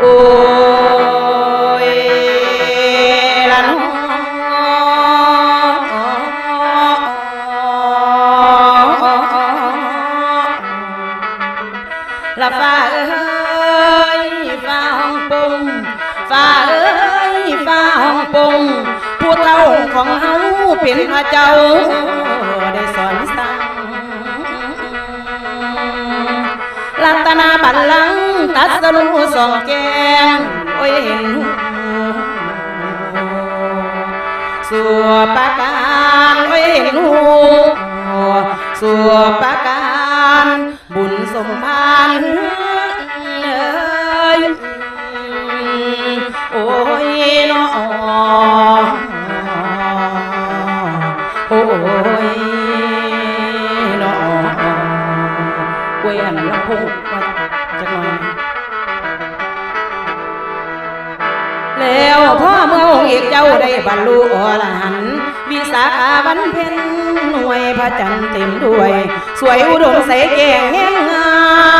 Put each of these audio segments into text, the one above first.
โอ้ยละน้อละฟ้าเอ้ยฟ้าห้องปงฟ้าเอ้ยฟ้าห้องปงผู้เฒ่าของเฮาเป็นพระเจ้า รัตนาบัลลังก์ตัสรุสองแกงโอ้ยเห็นสัวปะการโอ้ยเห็นหูสัวปะการบุญสมภาร พงมาจักหน่อยแล้วพ่อเมื่อองค์เอกเจ้าได้บรรลุอรหันต์วิสาขาวันเพ็ญหน่วยพระจันทร์เต็มด้วย สวยอุดมใสแก่งแง่งา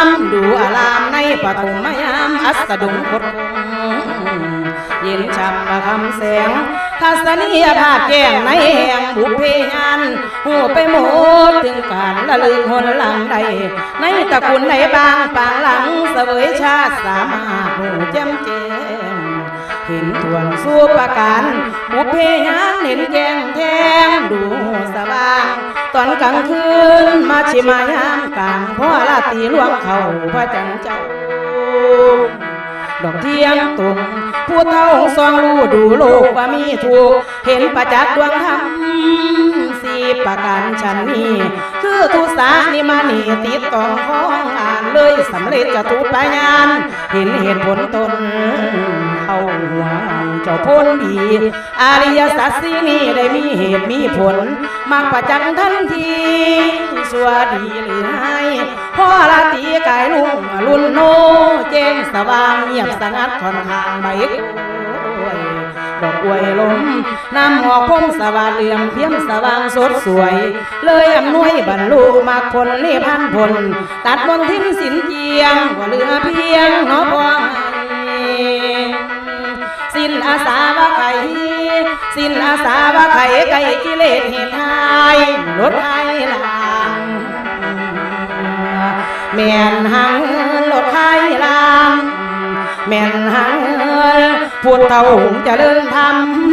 ม ดูอารามในปฐมยามอัสดุงคดคงเย็นช่ำมาคำแสง ทัศนียภาพแก้งในแห่งบุพเพยานหูไปหมดถึงการละลึกหนหลังใด ในตระกูลใดบางปางหลังเสวยชาติสามารถหูแจ่มแจ้งเห็นทวนสู้ประการบุพเพยานเห็นแจ้งแทงดูสว่างตอนกลางคืนมาชิมายามกลางพ่อราตีล่วงเขาพระจันเจ้า ดอกเทียงตุงผู้เท่าซองรู้ดูโลกว่ามีถูก เห็นประจักษ์ดวงธรรมสีประการฉันนี้คือทุสานิมานีติดต้องของอ่านเลยสำเร็จจะทุปญาน เห็นเหตุผลตนเข้าหัว เจ้าพ้นดีอริยสัจสีนี้ได้มีเหตุมีผลมักประจักษ์ทันทีสวดีหรือให้พ่อละตีกายลุ่งลุ่นโนแจ้งสว่างเงียบสงัดค่อนข้างใบกล้ยดอกกล้วยลมน้ำหอกพมสว่างเหลี่ยมเพียมสว่างสดสวย เลยอำนวยบรรลุมาผลนิพพานผลตัดมนทินสินเจียงว่าเหลือเพียงนาะพ่อให้ สิ้นอาสาว่าไข่สิ้นอาสาว่าไข่ไก่กิเลสเหตุหายลดให้ลางแม่นหังลดไข่ลางแม่นหังพูดเต่าหงจะเลินทำ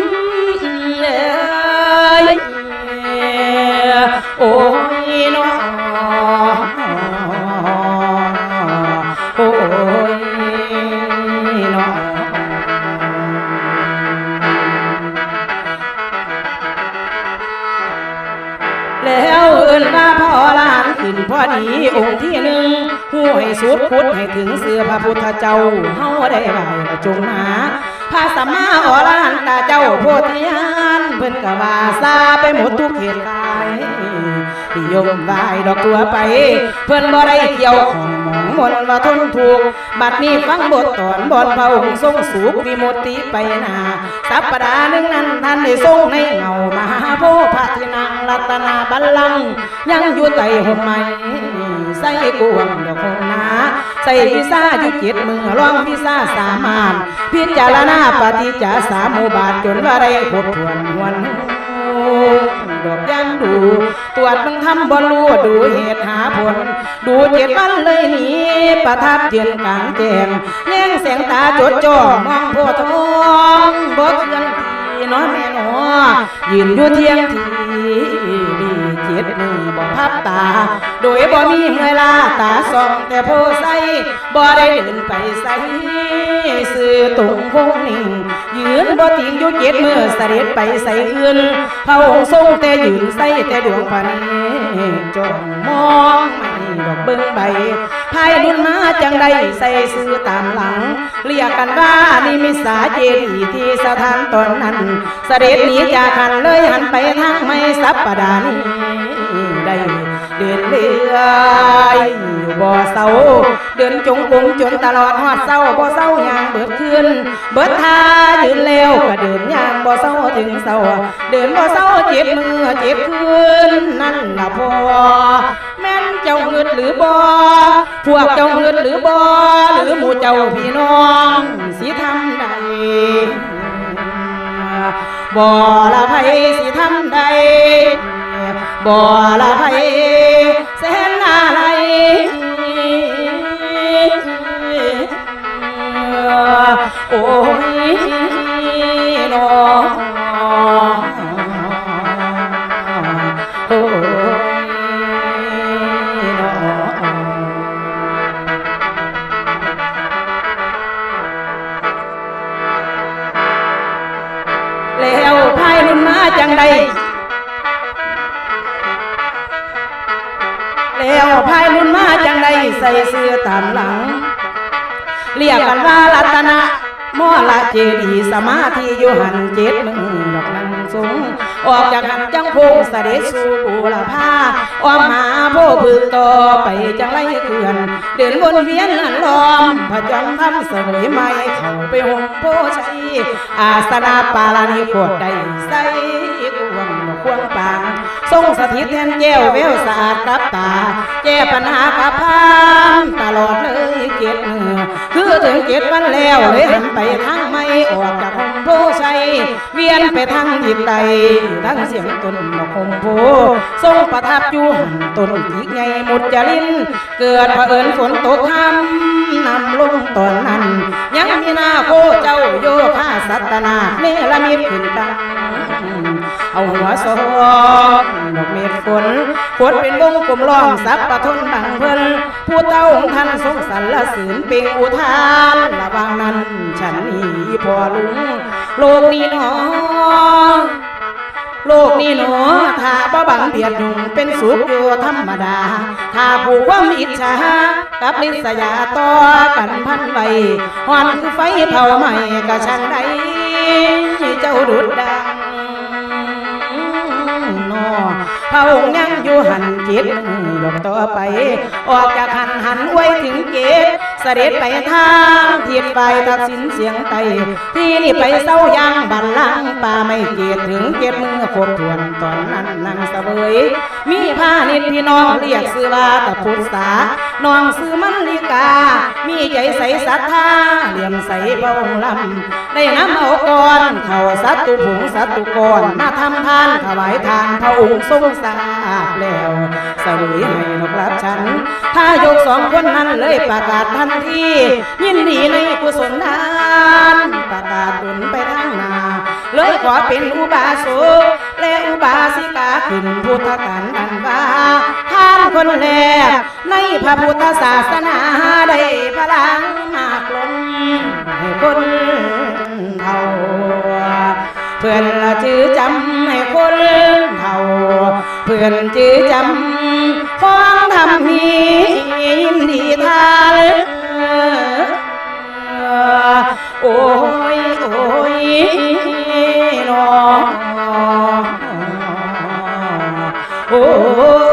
อดีองค์ที่หนึ่งห้วยสุดพุดให้ถึงเสือพระพุทธเจ้าเฮาได้ไหวจงมาพระสัมมาอรหันตเจ้าโพธิญาณเพิ่นกะว่าซาไปหมดทุกเหตุการณ์นิยมไหวดอกตัวไป เพิ่นบ่ได้เกี่ยวของ นว่าทนถูก บัดนี้ฟังบทตอนบอนพระองค์ทรงสุขวิมุตติไปนาสัปดาห์หนึ่งนั้นท่านได้ทรงในเงามหาโพธิ์พระที่นั่งรัตนาบัลลังก์ยังอยู่ใต้ห่มไม้ใส่กวงดอกหงนาใส่พิซาอยู่เจ็ดมือร้องพิซาสามานพิจารณาปฏิจจสามุบาทจนว่าได้ครบถ้วนหวน ดอกยังดู ตรวจมึงทำบอลูดูเหตุหาผล ดูเจ็ดวันเลยหนีประทับเจียนกลางแจงแย่งเสียงตาจดจ่อมองโพทองบ่เคลื่อนทีน้อยแม่หนอยืนอยู่เที่ยงที ดมือบ่พับตา โดยบ่มีเมื่อลาตาส่องแต่โพใสบ่ได้เดินไปใสสื่อตุงคงนิ่งยืนบ่ติงอยู่เจ็ดมือเสด็จไปใส่อื่นพระองค์ทรงแต่ยืนใส่แต่ดวงพันจงมองไม่ดอกเบิ้งใบ พายดุนมาจังใดใส่ซื้อตามหลัง เรียกกันว่านิมิสาเจดีที่สถานตอนนั้น เสด็จหนีจากขันเลยหันไปทางไม่สัปปดานี้ได้เดินเลื่อยอยู่บบ่เศร้าเดินจงกรมจนตลอดฮอดเศร้าบ่เศร้ายางเบิดคืนเบิดท่ายืนแล้วก็เดินยางบ่เศร้าถึงเศร้าเดินบ่เศร้าเจ็บมือเจ็บคืนนั่นล่ะพอ เจ้าเงิดหรือบ่พวกเจ้าเงิดหรือบ่หรือหมู่เจ้าพี่น้องสิทำใดบ่ละไผสิทำใดบ่ละไผแสนอะไรโอ้ย แล้วพายรุ่นมาจังใดใส่เสื้อตามหลัง เรียกกันว่ารัตนะมอละเจดีสมาธิอยู่หันเจ็ดมือดอกนังสูงออกจากหันจังพงเสด็จสู่บูรพาออมหาโพพึกต่อไปจังไรเขื่อน เดินวนเวียนลันล้อมผจญทำเสวยไม้เข้าไปหงโพชัยอาสนาปาลานิโคตรใดใส่กวงควงป ทรงสถิตแทนแก้วแววสะอาดกับตา แก้ปัญหากับพามตลอดเลยเจ็ดมือคือถึงเจ็ดวันแล้วเลยหันไปทางไม่ออกจากหงโพชัยเวียนไปทางทิศใดทั้งเสียงต้นดอกหงโพทรงประทับอยู่หันต้นอีกไงมุดจริน เกิดเผอิญฝนตกทำนำลงตอนนั้น ยังมีหน้าโคเจ้าโยธาสัตนาเนรมิตขึ้นตัง เอาหัวซองดอกเม็ดฝนฝนเป็นวงกลมล้อมสับปะทนบังเพิ่นผู้เต้าของท่านทรงสรรเสริญเป็นอุทานระวางนั้นฉันนี่พอลุงโลกนี้หนอโลกนี้หนอถ้าบ่บังเบียดยุงเป็นสุขอยู่ธรรมดา ถ้าผู้ความอิจฉากับลิษยาต่อกันพันไว้หอนคือไฟเผาไหม้กะชันใดเจ้าดุดดัง พระองค์ยังอยู่หันจิตดอกต่อไป ออกจากหันหันไว้ถึงเกศเสด็จไปทางทิศไปตัดสินเสียงไตที่นี่ไปเศร้ายังบันลังป่าไม่เกียดถึงเก็บมือครบทวนตอนนั้นนั่งเสวยมีผ้านิดพี่น้องเรียกซื้อว่าตะพุทธา น้องซื้อมันลิกา มีใจใสศรัทธาเลี่ยมใสพระองลำได้น้ำเอาก่อนเข้าสัตตุผงสัตตุกรมาทำทานถวายทานพระองค์ทรงทราบแล้วสรุยให้นกรับฉัน ถ้ายกสองคนนั้นเลยประกาศทันทียินดีในกุศลทานประกาศตุนไปทางนาเลยขอเป็นอุบาสกและอุบาสิกาขึ้นพุทธการอันว่าานคนแรก ในพระพุทธศาสนาได้พลังมากล้นให้คนเท่าเพื่อนละจื้อจำให้คนเท่าเพื่อนจื้อจำฟ้องทำมียินดีทานโอ้ยโอ้ยน้องโอ้ยเ